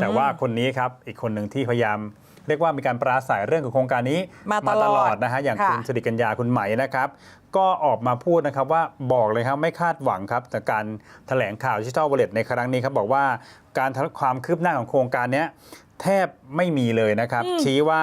แต่ว่าคนนี้ครับอีกคนหนึ่งที่พยายามเรียกว่ามีการปราศัยเรื่องของโครงการนี้มาตลอดนะฮะอย่างค่ะคุณสิริกัญญาคุณไหมนะครับ ก็ออกมาพูดนะครับว่าบอกเลยครับไม่คาดหวังครับจากการแถลงข่าวดิจิทัลวอลเล็ตในครั้งนี้ครับบอกว่าการความคืบหน้าของโครงการเนี้ยแทบไม่มีเลยนะครับ ชี้ว่า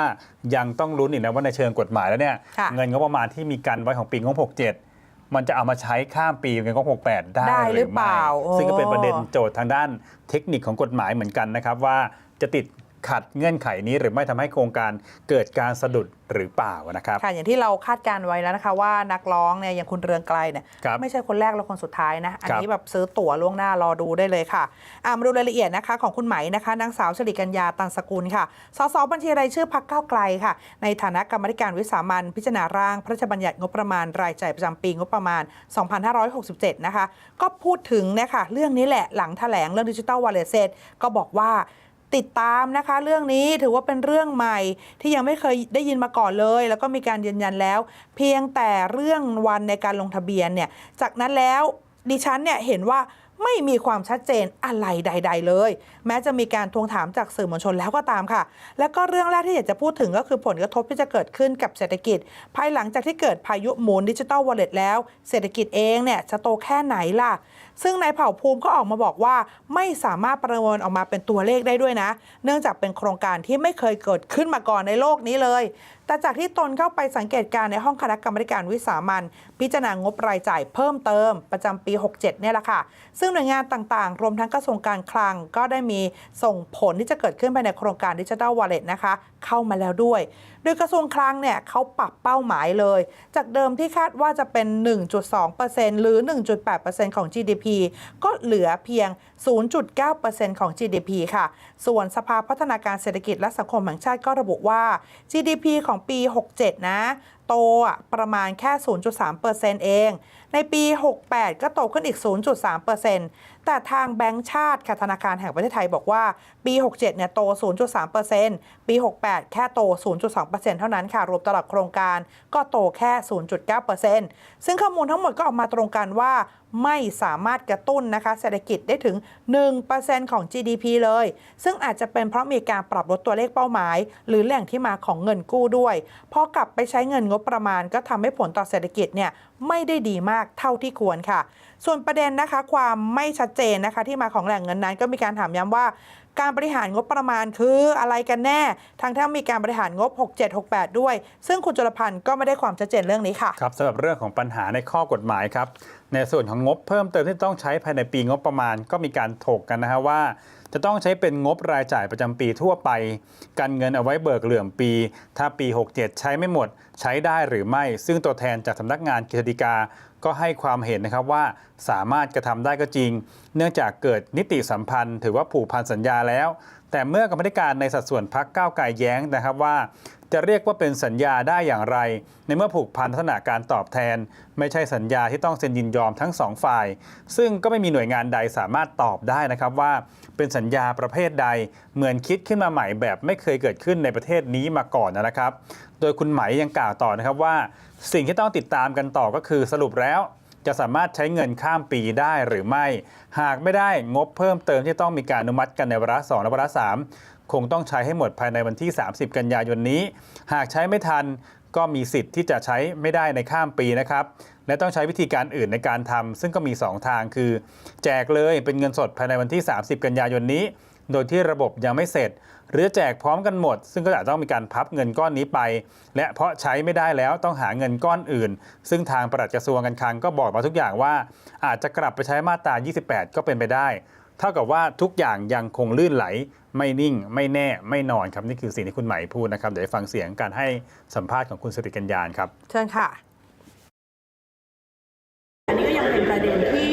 ยังต้องลุ้นอีกนะว่าในเชิงกฎหมายแล้วเนี่ยค่ะเงินงบประมาณที่มีกันไว้ของปีงบ67 มันจะเอามาใช้ข้ามปีเงินงบ68 ได้ได้หรือไม่เปล่าซึ่งก็เป็นโอ้ประเด็นโจทย์ทางด้านเทคนิคของกฎหมายเหมือนกันนะครับว่าจะติด ขัดเงื่อนไขนี้ หรือไม่ทำให้โครงการเกิดการสะดุดหรือเปล่านะครับค่ะอย่างที่เราคาดการณ์ไว้แล้วนะคะ ว่านักร้องเนี่ยอย่างคุณเรืองไกลเนี่ยครับไม่ใช่คนแรกและคนสุดท้ายนะอันนี้ครับแบบซื้อตั๋วล่วงหน้ารอดูได้เลยค่ะอ่ามาดูรายละเอียดนะคะของคุณไหมนะคะนางสาวสิริกัญญาตันสกุลค่ะสสบัญชีรายชื่อพักเก้าวไกลค่ะ ในฐานะกรรมาธิการวิสามันพิจารณาร่างพระราชบัญญัติงบประมาณรายจ่ายประจำปีงบประมาณ 2567 นะคะ ก็พูดถึงเนะคะเรื่องนี้แหละหลังแถลงเรื่องดิจิ t a ลวอลเล็ตเสร็จก็บอกว่า ติดตามนะคะ เรื่องนี้ถือว่าเป็นเรื่องใหม่ที่ยังไม่เคยได้ยินมาก่อนเลย แล้วก็มีการยืนยันแล้ว เพียงแต่เรื่องวันในการลงทะเบียนเนี่ยจากนั้นแล้วดิฉันเนี่ยเห็นว่าไม่มีความชัดเจนอะไรใด ๆ เลย แม้จะมีการทวงถามจากสื่อมวลชนแล้วก็ตามค่ะ แล้วก็เรื่องแรกที่อยากจะพูดถึงก็คือผลกระทบที่จะเกิดขึ้นกับเศรษฐกิจ ภายหลังจากที่เกิดพายุหมุนดิจิตอลวอลเล็ตแล้ว เศรษฐกิจเองเนี่ยจะโตแค่ไหนล่ะซึ่งนายเผ่าภูมิก็ออกมาบอกว่าไม่สามารถประเมินออกมาเป็นตัวเลขได้ด้วยนะ เนื่องจากเป็นโครงการที่ไม่เคยเกิดขึ้นมาก่อนในโลกนี้เลย แต่จากที่ตนเข้าไปสังเกตการณ์ในห้องคณะกรรมการวิสามันพิจารณางบรายจ่ายเพิ่มเติมประจำปี 67 เนี่ยแหละค่ะ ซึ่งหน่วยงานต่างๆ รวมทั้งกระทรวงการคลังก็ได้มีส่งผลที่จะเกิดขึ้นภายในโครงการดิจิทัลวอลเล็ตนะคะ เข้ามาแล้วด้วย โดยกระทรวงคลังเนี่ยเขาปรับเป้าหมายเลย จากเดิมที่คาดว่าจะเป็น 1.2%หรือ 1.8%ของ GDP GDP ก็เหลือเพียง 0.9%ของ GDP ค่ะ ส่วนสภาพัฒนาการเศรษฐกิจและสังคมแห่งชาติก็ระบุว่า GDP ของปี 67 นะโตอะประมาณแค่ 0.3%เอง ในปี 68 ก็โตขึ้นอีก 0.3%แต่ทางแบงก์ชาติค่ะธนาคารแห่งประเทศไทยบอกว่าปี 67 เนี่ยโต 0.3%ปี 68 แค่โต 0.2%เท่านั้นค่ะ รวมตลอดโครงการก็โตแค่ 0.9%ซึ่งข้อมูลทั้งหมดก็ออกมาตรงกันว่าไม่สามารถกระตุ้นนะคะเศรษฐกิจได้ถึง 1%ของ GDP เลย ซึ่งอาจจะเป็นเพราะมีการปรับลดตัวเลขเป้าหมาย หรือแหล่งที่มาของเงินกู้ด้วยพอกลับไปใช้เงินงบประมาณ ก็ทำให้ผลต่อเศรษฐกิจเนี่ยไม่ได้ดีมากเท่าที่ควรค่ะ ส่วนประเด็นนะคะความไม่ชัดเจนนะคะที่มาของแหล่งเงินนั้นก็มีการถามย้ำว่า การบริหารงบประมาณคืออะไรกันแน่ทั้งที่มีการบริหารงบ 6768 ด้วย ซึ่งคุณจุลพันธ์ก็ไม่ได้ความชัดเจนเรื่องนี้ค่ะ ครับสำหรับเรื่องของปัญหาในข้อกฎหมายครับ ในส่วนของงบเพิ่มเติมที่ต้องใช้ภายในปีงบประมาณ ก็มีการถกกันนะฮะว่า จะต้องใช้เป็นงบรายจ่ายประจำปีทั่วไป การเงินเอาไว้เบิกเหลื่อมปี ถ้าปี 67 ใช้ไม่หมด ใช้ได้หรือไม่ ซึ่งตัวแทนจากสำนักงานกฤษฎีกา ก็ให้ความเห็นนะครับว่าสามารถกระทำได้ก็จริง เนื่องจากเกิดนิติสัมพันธ์ ถือว่าผูกพันสัญญาแล้ว แต่เมื่อกรรมาธิการในสัดส่วนพักก้าวไกลแย้งนะครับว่า จะเรียกว่าเป็นสัญญาได้อย่างไร ในเมื่อผูกพันลักษณะการตอบแทน ไม่ใช่สัญญาที่ต้องเซ็นยินยอมทั้งสองฝ่าย ซึ่งก็ไม่มีหน่วยงานใดสามารถตอบได้นะครับว่า เป็นสัญญาประเภทใดเหมือนคิดขึ้นมาใหม่แบบไม่เคยเกิดขึ้นในประเทศนี้มาก่อนนะครับ โดยคุณไหมยังกล่าวต่อนะครับว่า สิ่งที่ต้องติดตามกันต่อก็คือสรุปแล้วจะสามารถใช้เงินข้ามปีได้หรือไม่ หากไม่ได้งบเพิ่มเติมที่ต้องมีการอนุมัติกันในวาระ2และวาระ3คงต้องใช้ให้หมดภายในวันที่ 30 กันยายนนี้ หากใช้ไม่ทันก็มีสิทธิ์ที่จะใช้ไม่ได้ในข้ามปีนะครับ และต้องใช้วิธีการอื่นในการทำซึ่งก็มี 2 ทางคือ แจกเลยเป็นเงินสดภายในวันที่ 30 กันยายนนี้ โดยที่ระบบยังไม่เสร็จ หรือแจกพร้อมกันหมด ซึ่งก็อาจต้องมีการพับเงินก้อนนี้ไป และเพราะใช้ไม่ได้แล้วต้องหาเงินก้อนอื่น ซึ่งทางปลัดกระทรวงการคลังก็บอกมาทุกอย่างว่า อาจจะกลับไปใช้มาตรา 28 ก็เป็นไปได้ เท่ากับว่าทุกอย่างยังคงลื่นไหล ไม่นิ่ง ไม่แน่ไม่นอนครับนี่คือสิ่งที่คุณไหมพูดนะครับ เดี๋ยวไปฟังเสียงการให้สัมภาษณ์ของคุณสิริกัญญาครับ เชิญค่ะ อันนี้ก็ยังเป็นประเด็นที่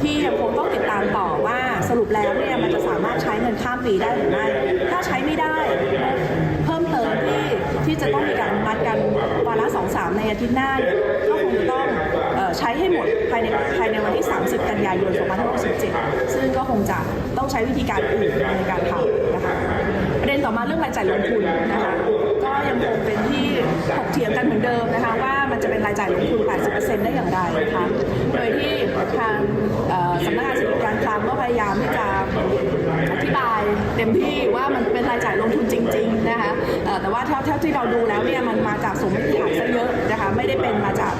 ที่ยังคงต้องติดตามต่อว่าสรุปแล้วเนี่ยมันจะสามารถใช้เงินข้ามปีได้หรือไม่ ถ้าใช้ไม่ได้ ที่จะต้องมีการอนุมัติกันวาระสองสามในอาทิตย์หน้าเนี่ยก็คงจะต้องออใช้ให้หมดภายในภายในวันที่ 30 กันยายน2567ซึ่งก็คงจะต้องใช้วิธีการอื่นในการทำนะคะประเด็นต่อมาเรื่องรายจ่ายลงทุนนะคะก็ยังคงเป็นที่ถกเถียงกันเหมือนเดิมนะคะว่ามันจะเป็นรายจ่ายลงทุน 80%ได้อย่างไรนะคะโดยที่ทางสำนักงานเศรษฐกิจการคลังก็พยายามที่จะ อธิบายเต็มที่ว่ามันเป็นรายจ่ายลงทุนจริง ๆ นะคะแต่ว่าเท่าที่เราดูแล้วเนี่ยมันมาจากสมมติฐานซะเยอะนะคะไม่ได้เป็นมาจาก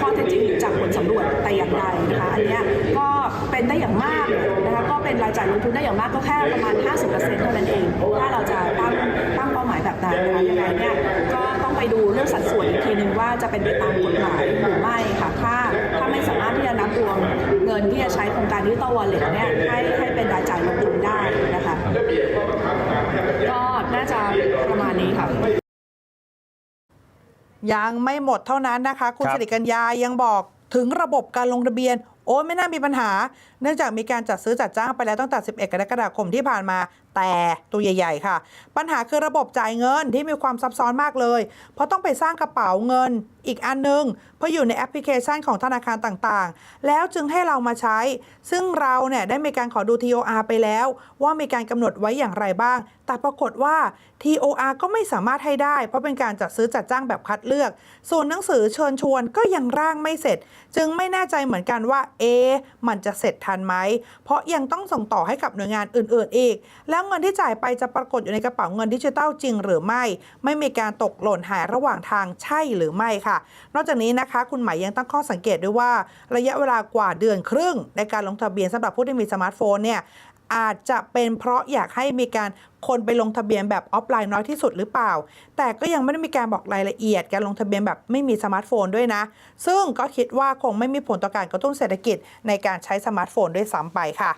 ข้อเท็จจริงหรือจากผลสำรวจแต่อย่างใดนะคะอันนี้ก็เป็นได้อย่างมากนะคะก็เป็นรายจ่ายลงทุนได้อย่างมากก็แค่ประมาณ 50%เท่านั้นเอง ถ้าเราจะตั้งตั้งเป้าหมายแบบนั้นนะคะยังไงเนี่ยก็ต้องไปดูเรื่องสัดส่วนอีกทีนึงว่าจะเป็นไปตามกฎหมายหรือไม่ค่ะถ้าถ้าไม่สามารถที่จะนับรวมเงินที่จะใช้โครงการดิจิตอลวอลเล็ตเนี่ยให้ให้เป็นรายจ่ายลง ก็น่าจะประมาณนี้ค่ะยังไม่หมดเท่านั้นนะคะ คุณครับสิริกัญญายังบอกถึงระบบการลงทะเบียน โอ้ยไม่น่ามีปัญหา เนื่องจากมีการจัดซื้อจัดจ้างไปแล้วตั้งแต่ 11 กรกฎาคมที่ผ่านมาแต่ตัวใหญ่ ๆ ค่ะ ปัญหาคือระบบจ่ายเงินที่มีความซับซ้อนมากเลย เพราะต้องไปสร้างกระเป๋าเงินอีกอันนึง เพื่ออยู่ในแอปพลิเคชันของธนาคารต่างๆ แล้วจึงให้เรามาใช้ ซึ่งเราเนี่ยได้มีการขอดู TOR ไปแล้ว ว่ามีการกำหนดไว้อย่างไรบ้าง แต่ปรากฏว่า TOR ก็ไม่สามารถให้ได้ เพราะเป็นการจัดซื้อจัดจ้างแบบคัดเลือก ส่วนหนังสือเชิญชวนก็ยังร่างไม่เสร็จ จึงไม่แน่ใจเหมือนกันว่าเอะมันจะเสร็จทันไหมเพราะยังต้องส่งต่อให้กับหน่วยงานอื่น ๆ อีก แล้วเงินที่จ่ายไปจะปรากฏอยู่ในกระเป๋าเงินดิจิทัลจริงหรือไม่ ไม่มีการตกหล่นหายระหว่างทางใช่หรือไม่ค่ะ นอกจากนี้นะคะคุณหมายยังตั้งข้อสังเกตด้วยว่า ระยะเวลากว่าเดือนครึ่ง ในการลงทะเบียนสำหรับผู้ที่มีสมาร์ทโฟนเนี่ยอาจจะเป็นเพราะอยากให้มีการคนไปลงทะเบียนแบบออฟไลน์น้อยที่สุดหรือเปล่า แต่ก็ยังไม่ได้มีการบอกรายละเอียด การลงทะเบียนแบบไม่มีสมาร์ทโฟนด้วยนะ ซึ่งก็คิดว่าคงไม่มีผลต่อการกระตุ้นเศรษฐกิจในการใช้สมาร์ทโฟนด้วยซ้ำไปค่ะ